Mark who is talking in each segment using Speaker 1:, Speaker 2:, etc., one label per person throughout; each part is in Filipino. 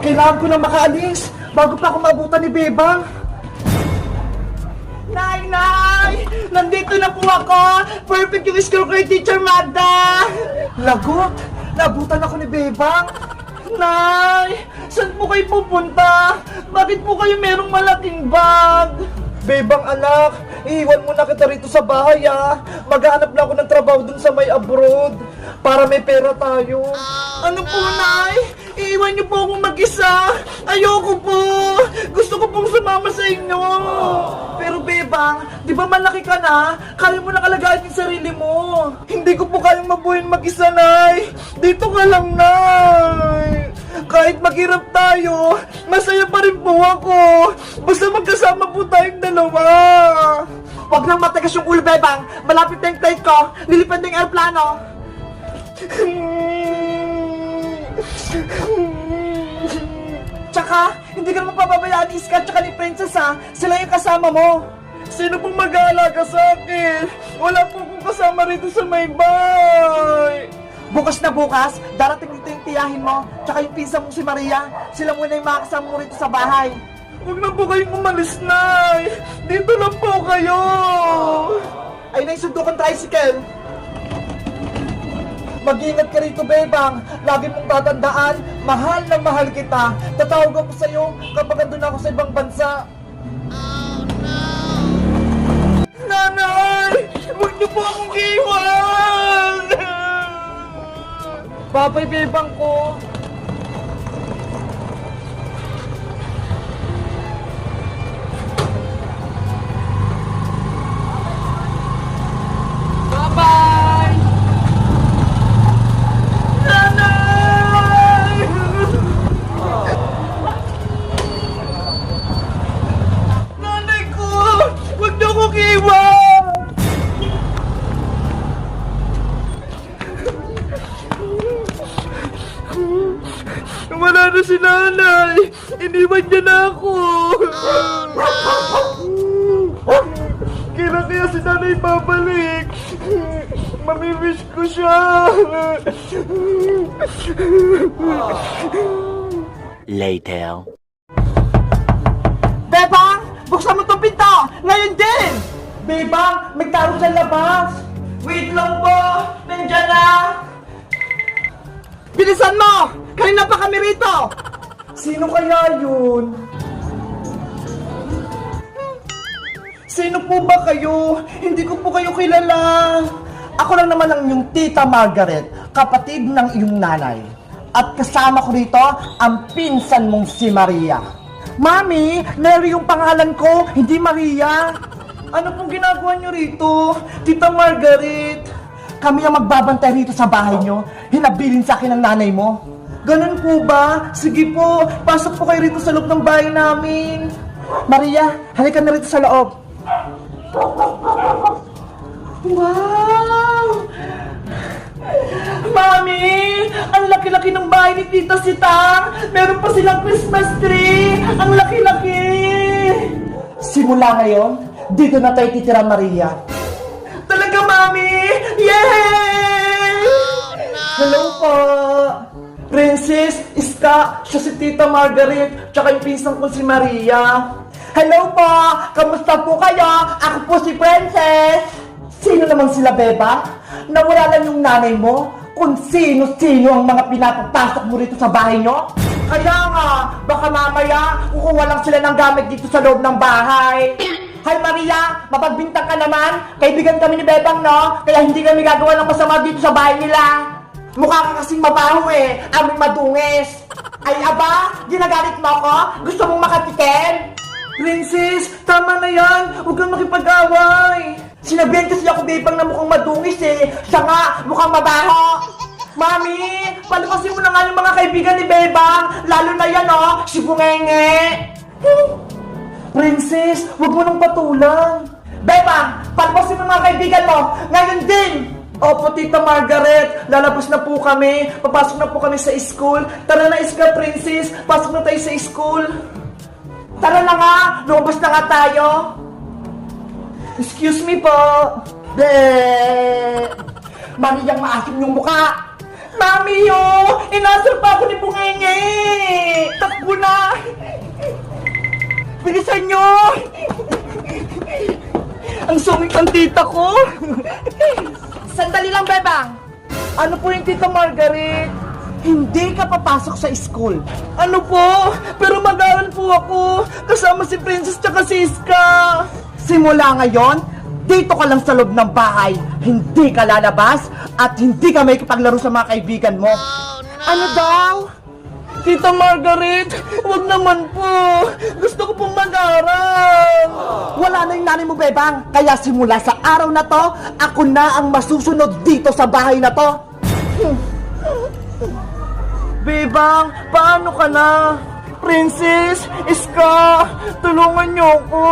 Speaker 1: Kailangan ko na makaalis bago pa ako maabutan ni Bebang. Nay, Nay! Nandito na po ako! Perfect yung school ko Teacher Magda! Lagot! Naabutan ako ni Bebang! Nay! Saan po kayo pupunta? Bakit po kayo merong malaking bag? Bebang anak, iiwan mo na kita rito sa bahay ah. Maghanap na ako ng trabaho dun sa may abroad. Para may pera tayo. ano po, Nay? Iiwan niyo po akong mag-isa. Ayoko po. Gusto ko pong sumama sa inyo. Pero Bebang, di ba malaki ka na? Kaya mo nakalagayan yung sarili mo. Hindi ko po kayang mabuhin mag-isa, Nay. Dito ka lang, Nay. Kahit maghirap tayo, masaya pa rin po ako. Basta magkasama po tayong dalawa. Huwag nang matagas yung ulo, Bebang. Malapit na yung flight ko. Lilipad na yung aeroplano. Tsaka, hindi ka naman pababayaan ni Iska tsaka ni Princess ha. Sila yung kasama mo. Sino pong mag-aalaga sa akin? Wala po akong kasama rito sa may bahay. Bukas na bukas, darating dito yung tiyahin mo, tsaka yung pinsa mo si Maria. Sila muna yung makakasama mo rito sa bahay. Huwag na po kayong umalis na. Dito lang po kayo. Ay, naisundo kang tricycle. Mag-ingat ka rito, Bebang. Lagi mong tatandaan, mahal na mahal kita. Tatawag ako sa'yo kapag andun ako sa ibang bansa. Oh, no! Nanay! Huwag niyo po akong iwan! Babay, Bebang ko.
Speaker 2: Later.
Speaker 1: Bebang! Buksan mo tong pinto! Ngayon din! Bebang! May tao sa labas! Wait lang po! Nandiyan na! Bilisan mo! Kanina pa kami rito! Sino kaya yun? Sino po ba kayo? Hindi ko po kayo kilala. Ako lang naman ang inyong tita Margaret, kapatid ng iyong nanay. At kasama ko rito ang pinsan mong si Maria. Mami, Mary yung pangalan ko, hindi Maria. Ano pong ginagawa niyo rito? Tita Margaret, kami ang magbabantay rito sa bahay niyo. Hinabilin sa akin ng nanay mo. Ganun po ba? Sige po, pasok po kayo rito sa loob ng bahay namin. Maria, halika na rito sa loob. Wow! Mami! Ang laki-laki ng bahay ni Tita Sitang! Meron pa silang Christmas tree! Ang laki-laki! Simula ngayon, dito na tayo titira, Maria. Talaga, Mami! Yay! Hello po! Princess, Iska, siya si Tita Margaret, tsaka yung pinsan ko si Maria. Hello po! Kamusta po kayo? Ako po si Princess! Sino naman sila, Beba? Nawala lang yung nanay mo? Kung sino-sino ang mga pinapapasok mo rito sa bahay nyo? Kaya nga, baka mamaya kukuha lang sila ng gamit dito sa loob ng bahay. Hi Maria, mapagbintang ka naman. Kaibigan kami ni Bebang, no? Kaya hindi kami gagawa ng masama dito sa bahay nila. Mukha ka kasing mabaho eh, aming madungis. Ay aba, ginagalit mo ako? Gusto mong makatikim? Princess, tama na yan. Huwag kang makipag-away. Sinabihan kasi ako bebang na mukhang madungis eh. Siya nga, mukhang mabaho. Mami, palukasin mo na nga yung mga kaibigan ni Bebang. Lalo na yan oh, si Bungenge. Princess, huwag mo nang patulang. Bebang, palukasin mo mga kaibigan mo. Ngayon din. Opo, Tita Margaret. Lalabas na po kami. Papasok na po kami sa school. Tara na, Iska Princess. Pasok na tayo sa school. Tara na nga, lumabas na nga tayo. Excuse me po. De. Mami, yung maasim yung mukha. Mami, yo! Inasal pa ako ni Bungenge! Tas Bilisan nyo! Ang sungit ng tita ko! Sandali lang, Bebang! Ano po yung tita Margaret? Hindi ka papasok sa school. Ano po? Pero mag-aaral po ako. Kasama si Princess tsaka si Iska. Simula ngayon, dito ka lang sa loob ng bahay. Hindi ka lalabas at hindi ka may kipaglaro sa mga kaibigan mo. Ano daw? Tita Margaret, wag naman po. Gusto ko pong mag-aral. Wala na yung nanay mo, Bebang. Kaya simula sa araw na to, ako na ang masusunod dito sa bahay na to. Bebang, paano ka na? Princess, Iska, tulungan niyo ako.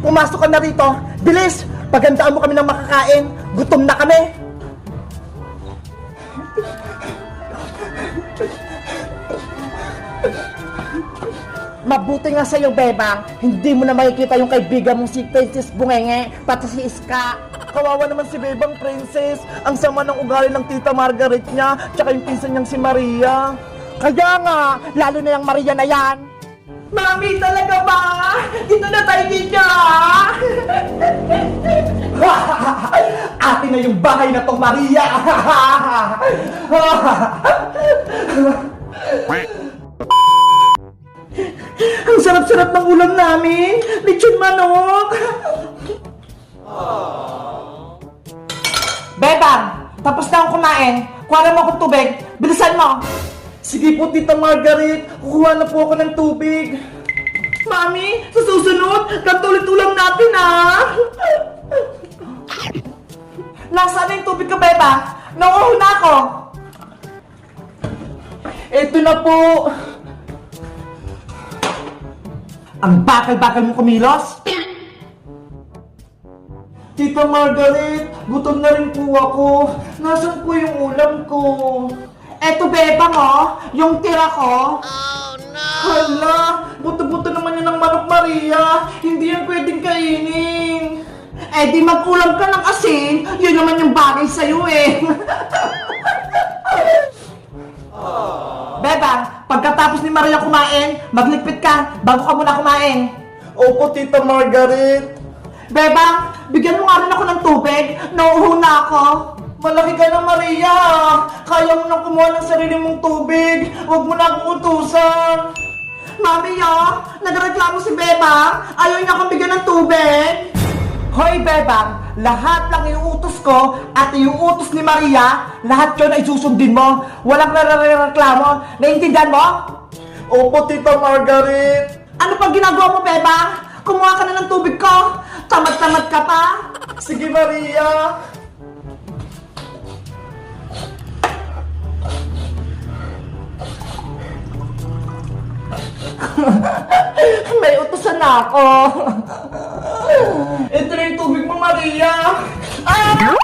Speaker 1: Pumasok ka na rito. Bilis, pagandaan mo kami ng makakain. Gutom na kami. Mabuti nga sa'yo, Bebang. Hindi mo na makikita yung kaibigan mong si Princess Bungenge, pati si Iska. Kawawa naman si Bebang Princess. Ang sama ng ugali ng tita Margaret niya, tsaka yung pinsan niyang si Maria. Kaya nga, lalo na yung Maria na yan. Mami, talaga ba? Dito na tayo niya! Atin na yung bahay na to, Maria! Ang sarap-sarap ng ulam namin! Lechon manok! Bebang! Tapos na akong kumain. Kuha mo akong tubig. Bilisan mo! Sige po, Tita Margaret. Kukuha na po ako ng tubig. Mami, sa susunod, gantulit ulam natin, ah! Nasaan na yung tubig ko, Beba? Nauuho na ako! Ito na po! Ang bakal-bakal mo kumilos? Tita Margaret, gutom na rin po ako. Nasaan po yung ulam ko? Eto, Bebang, oh. Yung tira ko. Oh, no! Hala, buto-buto naman yun ng manok, Maria. Hindi yan pwedeng kainin. Eh, di mag-ulam ka ng asin. Yun naman yung bagay sa'yo, eh. Bebang, pagkatapos ni Maria kumain, magligpit ka bago ka muna kumain. Opo, Tita Margaret. Bebang, bigyan mo nga rin ako ng tubig. Nauuho na ako. Malaki ka na, Maria. Kaya mo nang kumuha ng sarili mong tubig. Huwag mo na akong utusan. Mami, ah, nagreklamo si Bebang. Ayaw niya akong bigyan ng tubig. Hoy, Bebang, lahat ng iuutos ko at iuutos ni Maria, lahat yun ay susundin mo. Walang reklamo. Naiintindihan mo? Opo, Tita Margaret. Ano pag ginagawa mo, Bebang? Kumuha ka na ng tubig ko. Tamad-tamad ka pa. Sige, Maria. May utusan na ako. Ito na yung tubig mo, Maria. Ah!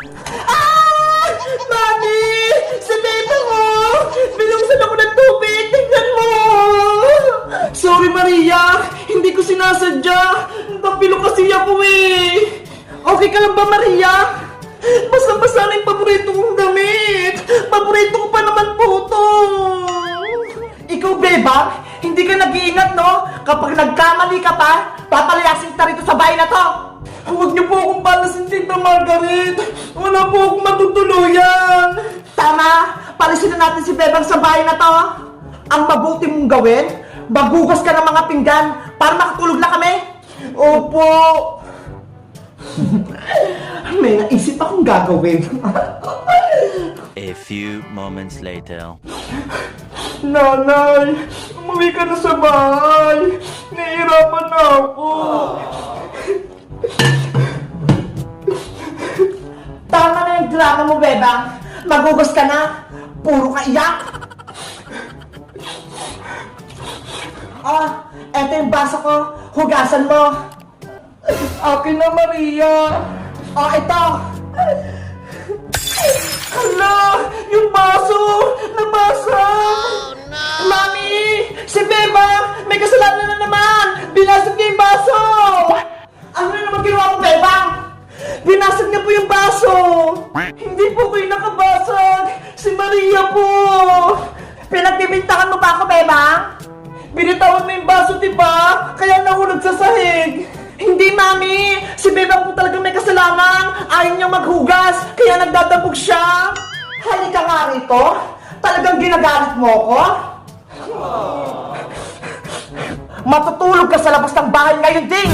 Speaker 1: Ah! Mami! Mo! Binungsan ako ng tubig! Tingnan mo! Sorry, Maria! Hindi ko sinasadya! Napilo kasi ako eh! Okay ka lang ba, Maria? Basta-basta na yung paborito nagkamali ka pa, papalayasin kita rito sa bahay na to! Huwag niyo po akong palasin, Tita Margaret! Wala po akong matutuluyan! Tama! Palisin na natin si Bebang sa bahay na to! Ang mabuti mong gawin, magugas ka ng mga pinggan para makatulog na kami! Opo! May naisip akong gagawin.
Speaker 2: A few moments later.
Speaker 1: Nanay, umuwi ka na sa bahay. Magugos ka na. Puro ka iyak. Ah, eto yung baso ko. Hugasan mo. Akin na, Maria. Ah, ito. Hala! Yung baso! Nabasag! Mami! Si Beba! May kasalanan na naman! Binasag niya yung baso! Ano na naman ginawa mo, Beba? Binasag niya po yung baso! Pinagbibintangan mo ba ako, Beba? Binitawan mo yung baso, di ba? Kaya nahulog sa sahig. Hindi, Mami! Si Bebang po talaga may kasalanan. Ayaw niya maghugas, kaya nagdadabog siya. Halika nga rito. Talagang ginagalit mo ko? Matutulog ka sa labas ng bahay ngayon ding!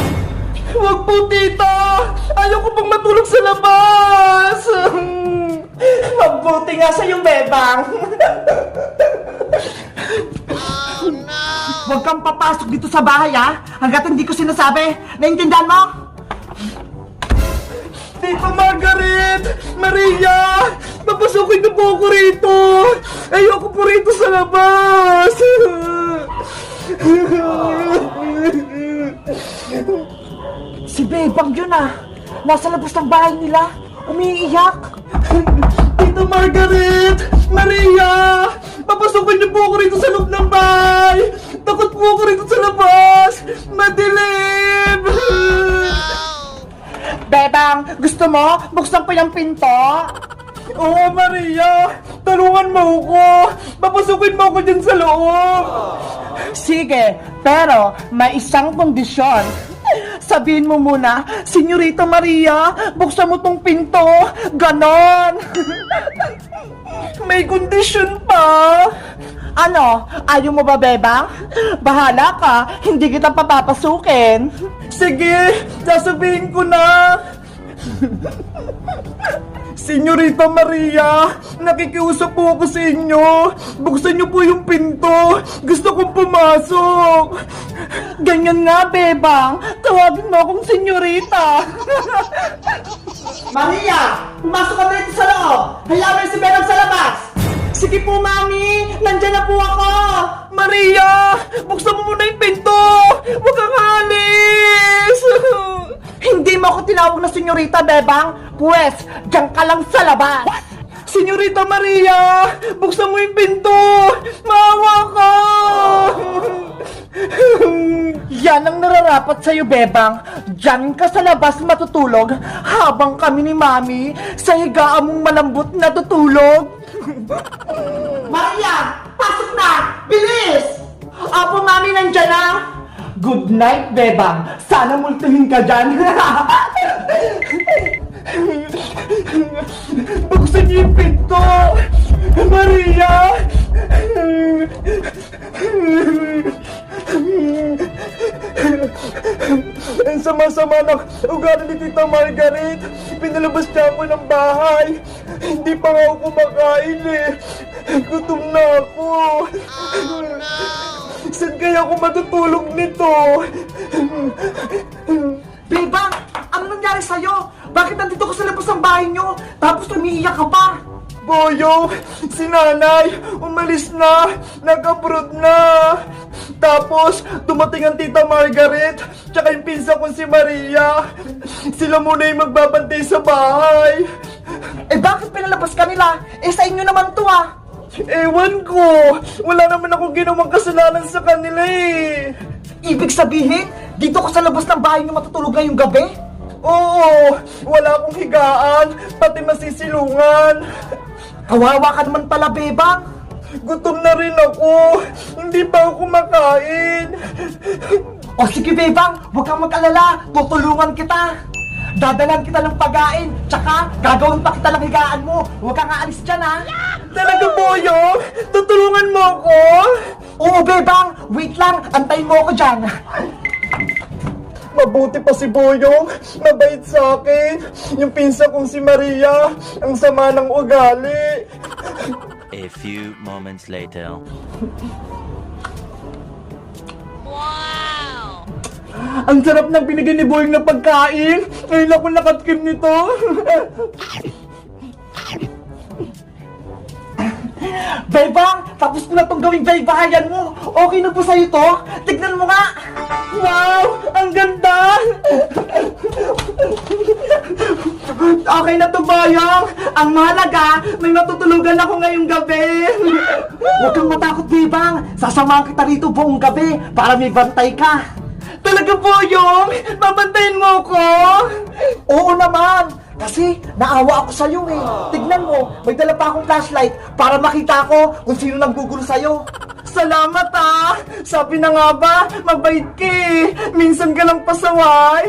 Speaker 1: Huwag po, tita! Ayaw ko pang matulog sa labas! Mabuti nga sa yung bebang! Huwag kang papasok dito sa bahay, ha? Hanggat hindi ko sinasabi. Naintindihan mo? Tita Margaret! Maria! Papasukin na po ako rito! Ayoko po rito sa labas! si Bebang yun ah! Nasa labas ng bahay nila! Umiiyak! Tita Margaret! Maria! Papasukin niyo po ako rito sa loob ng bahay! Takot po ako rito sa labas! Madilim! Bebang, gusto mo? Buksan ko yung pinto? Oo, Maria! Tulungan mo ako! Papasukin mo ako dyan sa loob! Sige, pero may isang kondisyon. Sabihin mo muna, Senyorita Maria, buksan mo tong pinto. Ganon! May kondisyon pa! Ano? Ayaw mo ba, Bebang? Bahala ka, hindi kita papapasukin. Sige, sasabihin ko na. Senyorita Maria, nakikiusap po ako sa inyo. Buksan niyo po yung pinto. Gusto kong pumasok. Ganyan nga, Bebang. Tawagin mo akong senyorita. Maria, pumasok ka na dito sa loob. Hayaan mo yung si Bebang sa labas. Sige po, Mami. Nandyan na po ako. Maria, buksan mo muna yung pinto. Huwag kang alis. Hindi mo ako tinawag na senyorita, Bebang. Pwes, diyan ka lang sa labas. Senyorita Maria, buksan mo yung pinto. Maawa ka. Yan ang nararapat sa'yo, Bebang. Diyan ka sa labas matutulog habang kami ni Mami sa higaan mong malambot na tutulog. Maria, pasok na! Bilis! Apo, Mami, nandyan na! Good night, Bebang. Sana multuhin ka dyan. Buksan niyo yung pinto! Maria! Ang sama-sama ng ugali ni Tita Margaret. Pinalabas niya ako ng bahay. Hindi pa nga ako kumakain eh. Gutom na ako. Saan kaya ako matutulog nito? Bebang! Ano nangyari sa'yo? Bakit nandito ka sa labas ng bahay niyo? Tapos umiiyak ka pa? Boyong, si nanay, umalis na, nag-abroad na. Tapos, dumating ang tita Margaret, tsaka yung pinsa kong si Maria. Sila muna yung magbabantay sa bahay. Eh bakit pinalabas ka nila? Eh sa inyo naman to ah. Ewan ko, wala naman akong ginawang kasalanan sa kanila eh. Ibig sabihin, dito ka sa labas ng bahay niyo matutulog ngayong gabi? Oo, wala akong higaan, pati masisilungan. Kawawa ka naman pala, Bebang. Gutom na rin ako. Hindi pa ako kumakain. o sige, Bebang. Huwag kang mag-alala. Tutulungan kita. Dadalan kita ng pagkain. Tsaka, gagawin pa kita ng higaan mo. Huwag kang aalis dyan, ha? Talaga, Boyong? Tutulungan mo ako? Oo, Bebang. Wait lang. Antayin mo ako dyan. Mabuti pa si Boyong, mabait sa akin. Yung pinsa kong si Maria, ang sama ng ugali.
Speaker 2: A few moments later.
Speaker 1: Ang sarap ng binigay ni Boyong na pagkain. Ngayon ako nakatkim nito. Bebang, tapos ko na itong gawing baybayan mo. Okay na po sa'yo to? Tignan mo nga. Wow, ang ganda. Okay na to, Boyong. Ang mahalaga, may matutulugan ako ngayong gabi. Huwag kang matakot, Bebang. Sasamahan kita rito buong gabi para may bantay ka. Talaga, Boyong? Babantayin mo ko? Kasi naawa ako sa'yo eh. Tignan mo, may dala pa akong flashlight para makita ko kung sino nang gugulo sa'yo. Salamat ah! Sabi na nga ba, mabait ka eh. Minsan ka lang pasaway.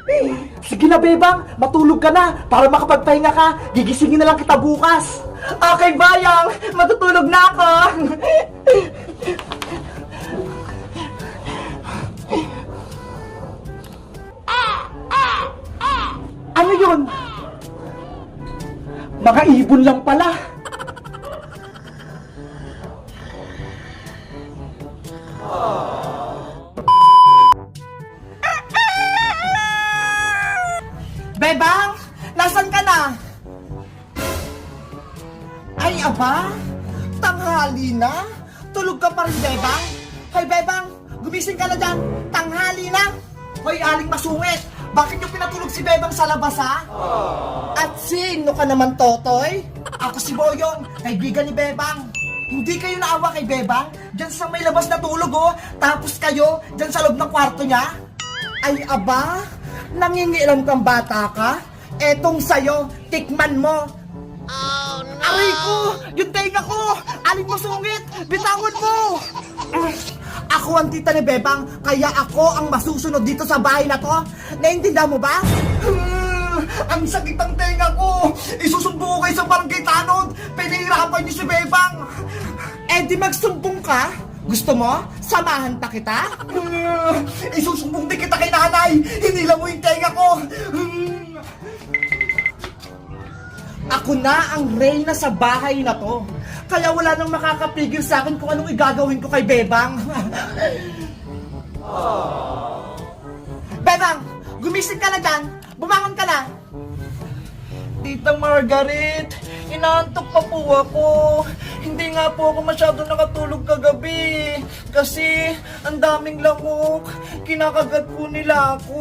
Speaker 1: Sige na, Bebang. Matulog ka na para makapagpahinga ka. Gigisingin na lang kita bukas. Okay, Bayang. Matutulog na ako. ano yun? Mga ibon lang pala. Bebang! Nasaan ka na? Ay, aba! Tanghali na? Tulog ka pa rin, Bebang? Hoy, Bebang! Gumising ka na dyan! Tanghali na! Hoy, aling masungit! Bakit yung pinatulog si Bebang sa labas, ha? At sino ka naman, Totoy? Ako si Boyong, kaibigan ni Bebang. Hindi kayo naawa kay Bebang? Diyan sa may labas na tulog, oh. Tapos kayo, diyan sa loob ng kwarto niya? Ay, aba, nangingilam kang bata ka? Etong sayo, tikman mo. Oh, no! Aray ko! Yung tenga ko! Aling masungit! Bitawan mo! Ah, Ako ang tita ni Bebang, kaya ako ang masusunod dito sa bahay na to. Naintindihan mo ba? Hmm, ang sakit ang tenga ko! Isusumbong ko kayo sa barangay tanod! Pinahirapan niyo si Bebang! Eh di magsumbong ka? Gusto mo? Samahan pa kita? Hmm, isusumbong din kita kay nanay! Hinila mo yung tenga ko! Hmm. Ako na ang reyna sa bahay na to. Kaya wala nang makakapigil sa akin kung anong igagawin ko kay Bebang. Bebang, gumising ka na dyan. Bumangon ka na. Tita Margaret, inaantok pa po ako. Hindi nga po ako masyado nakatulog kagabi. Kasi ang daming lamok. Kinakagat po nila ako.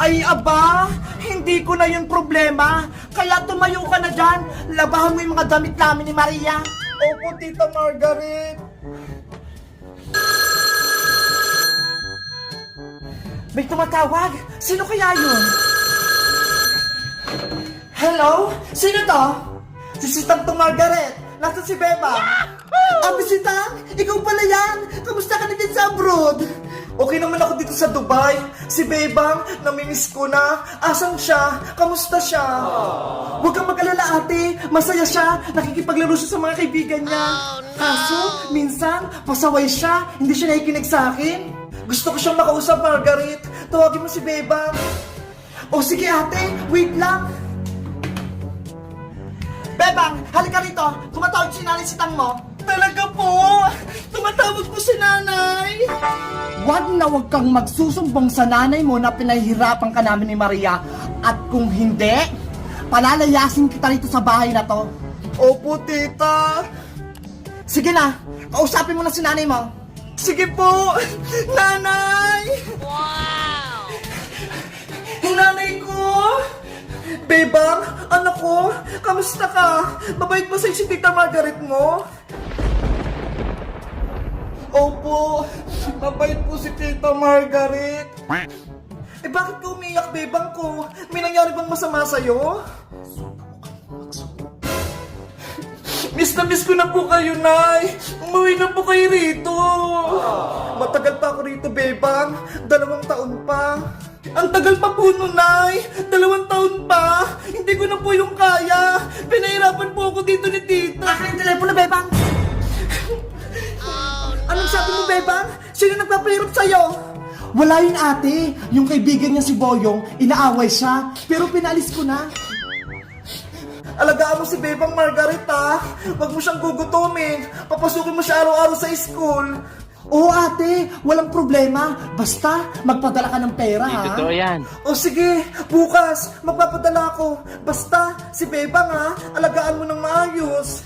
Speaker 1: Ay aba, hindi ko na yung problema. Kaya tumayo ka na dyan. Labahan mo yung mga damit namin ni Maria. Opo, Tita Margaret. May tumatawag. Sino kaya yun? Hello? Sino to? Si Sitang to Margaret. Nasaan si Beba? Ah, Sitang? Ikaw pala yan. Kamusta ka na dyan sa abroad? Okay naman ako dito sa Dubai. Si Bebang, namimiss ko na. Asan siya? Kamusta siya? Huwag kang mag-alala ate. Masaya siya. Nakikipaglaro siya sa mga kaibigan niya. Kaso, minsan, pasaway siya. Hindi siya nakikinig sa akin. Gusto ko siyang makausap, Margaret. Tawagin mo si Bebang. O sige ate, wait lang. Bebang, halika rito. Tumatawag si nanay si Tang mo. Talaga po? Tumatawag po si nanay? Wag na wag kang magsusumbong sa nanay mo na pinahihirapan ka namin ni Maria. At kung hindi, palalayasin kita rito sa bahay na to. Opo, tita. Sige na, kausapin mo na si nanay mo. Sige po, nanay! Wow! Nanay ko! Bebang, anak ko, kamusta ka? Mabait mo sa si Tita Margaret mo? Opo, mabait po si Tita Margaret. Eh bakit ka umiyak, Bebang ko? May nangyari bang masama sa'yo? Miss na miss ko na po kayo, Nay. Umuwi na po kayo rito. Matagal pa ako rito, Bebang. Dalawang taon pa. Ang tagal pa po nun, Nay. Dalawang taon pa. Hindi ko na po yung kaya. Pinahirapan po ako dito ni Tita. Akin yung telepono, Bebang. Anong sabi mo, Bebang? Sino nagpapahirap sa'yo? Wala yun, ate. Yung kaibigan niya si Boyong, inaaway siya. Pero pinalis ko na. Alagaan mo si Bebang Margaret ha. Huwag mo siyang gugutumin. Papasukin mo siya araw-araw sa school. Oo ate, walang problema. Basta, magpadala ka ng pera ha.
Speaker 2: Totoo yan.
Speaker 1: O sige, bukas, magpapadala ako. Basta, si Bebang ha, alagaan mo ng maayos.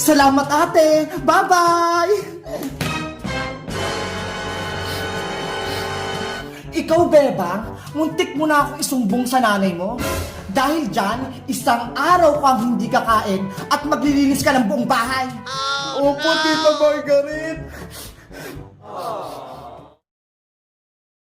Speaker 1: Salamat ate. Bye-bye! Ikaw, Bebang, muntik mo na akong isumbong sa nanay mo. Dahil dyan, isang araw kang hindi kakain at maglilinis ka ng buong bahay. Opo, Tita Margaret.